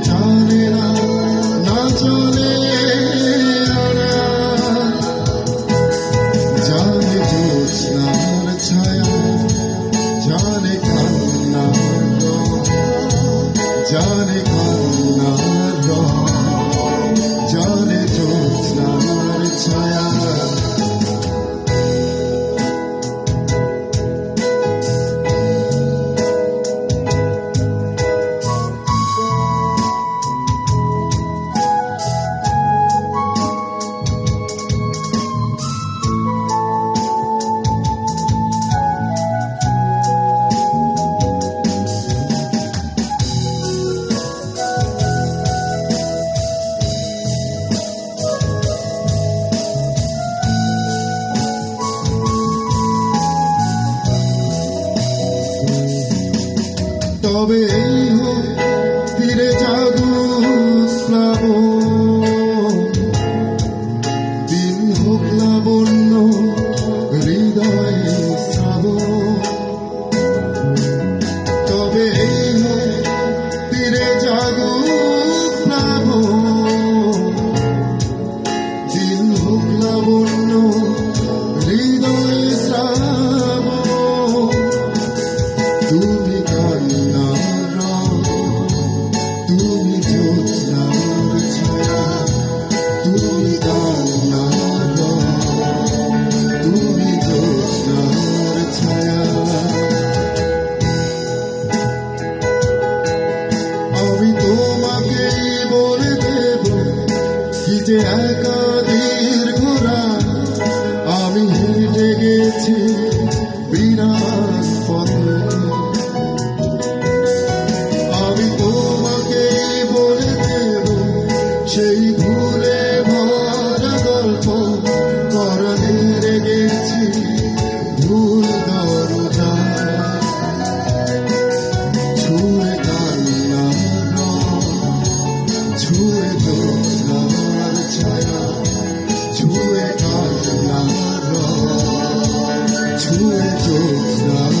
time. তবে এই হোক তীরে জাগু Two jokes now.